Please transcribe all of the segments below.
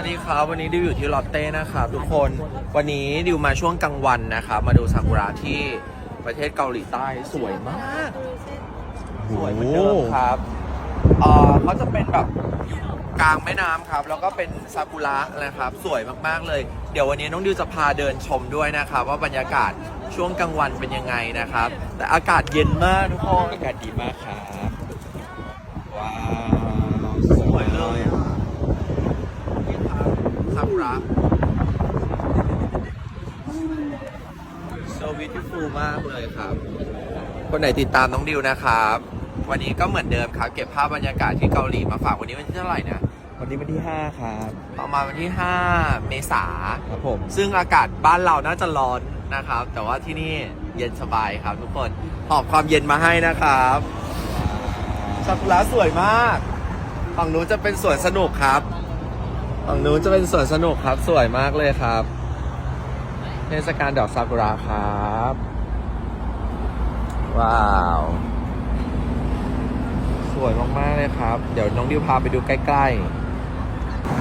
วัสดีครับ วันนี้ดิวอยู่ที่ลอตเต้นะครับทุกคนวันนี้ดิวมาช่วงกลางวันนะครับมาดูซากุระที่ประเทศเกาหลีใต้สวยมาก สวยเหมือนเดิมครับเอ่อเขาจะเป็นแบบกลางแม่น้ำครับ แล้วก็เป็นซากุระนะครับ สวยมากๆเลย เดี๋ยววันนี้น้องดิวจะพาเดินชมด้วยนะครับ ว่าบรรยากาศช่วงกลางวันเป็นยังไงนะครับ แต่อากาศเย็นมากทุกคนอากาศดีมากครับว้าวสวยเลยอะนี่ครับซากุระ so beautiful มากเลยครับ คนไหนติดตามน้องดิวนะครับ วันนี้ก็เหมือนเดิมครับ เก็บภาพบรรยากาศที่เกาหลีมาฝากวันนี้วันที่เท่าไหร่นะ วันนี้วันที่ 5 ครับประมาณวันที่ 5 เมษา ครับผม ซึ่งอากาศบ้านเราน่าจะร้อนนะครับ แต่ว่าที่นี่เย็นสบายครับทุกคนหอบความเย็นมาให้นะครับซากุระสวยมาก ฝั่งนู้นจะเป็นสวนสนุกครับ ฝั่งนู้นจะเป็นสวนสนุกครับ สวยมากเลยครับ เทศกาลดอกซากุระครับ ว้าว สวยมาก ๆ เลยครับ เดี๋ยวน้องดิวพาไปดูใกล้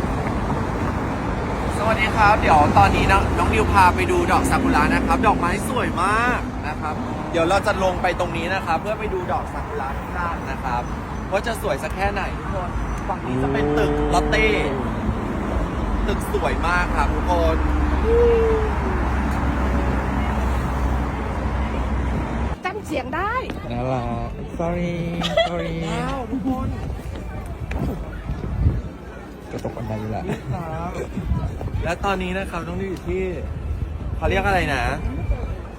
ๆ สวัสดีครับ เดี๋ยวตอนนี้น้องน้องดิวพาไปดูดอกซากุระนะครับ ดอกไม้สวยมากนะครับ เดี๋ยวเราจะลงไปตรงนี้นะครับ เพื่อไปดูดอกซากุระข้างล่างนะครับว่าจะสวยสักแค่ไหนทุกคนฝั่งนี้จะเป็นตึกลอตเต้ตึกสวยมากครับทุกคน จำ เสียงได้น่ารัก sorry sorry ว้าวทุกคนกระตกบันไดอยู่แหละครับและตอนนี้นะครับน้องดิวอยู่ที่เขาเรียกอะไรนะ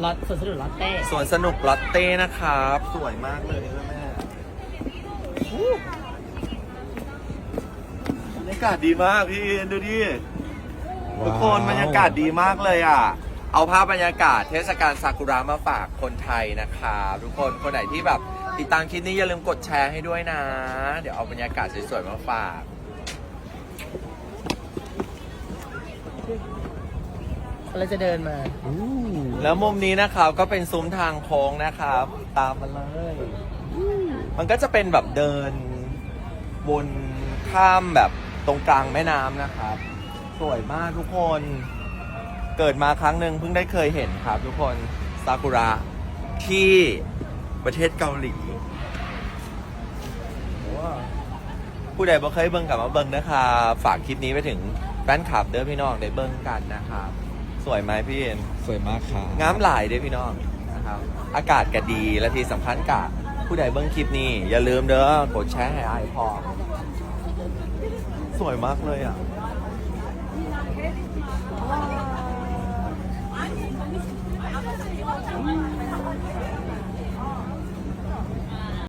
รถสวนสนุกรถเต้สวนสนุกลอตเต้นะครับ สวยมากเลยแม่แม่อู้บรรยากาศดีมากพี่เอ็นดูดิทุกคนบรรยากาศดีมากเลยอะ เอาภาพบรรยากาศเทศกาลซากุระมาฝากคนไทยนะครับทุกคนคนไหนที่แบบติดตามคลิปนี้อย่าลืมกดแชร์ให้ด้วยนะ เดี๋ยวเอาบรรยากาศสวยๆมาฝากเราจะเดินมา แล้วมุมนี้นะครับก็เป็นซุ้มทางโค้งนะครับ ตามมาเลย มันก็จะเป็นแบบเดินบนข้ามแบบตรงกลางแม่น้ำนะครับ สวยมากทุกคน เกิดมาครั้งหนึ่งเพิ่งได้เคยเห็นครับ ทุกคนซากุระที่ประเทศเกาหลีผู้ใดบ่เคยเบิ่งกลับมาเบิ่งนะครับฝากคลิปนี้ไปถึงแฟนคลับเด้อพี่น้องได้เบิ่งกันนะครับ สวยไหมพี่เอ็นสวยมากครับงามหลายเด้อพี่น้องนะครับอากาศก็ดีและที่สำคัญกะผู้ใดเบิ้งคลิปนี้ อย่าลืมเด้อกดแชร์ให้ไอายพอสวยมากเลยอะ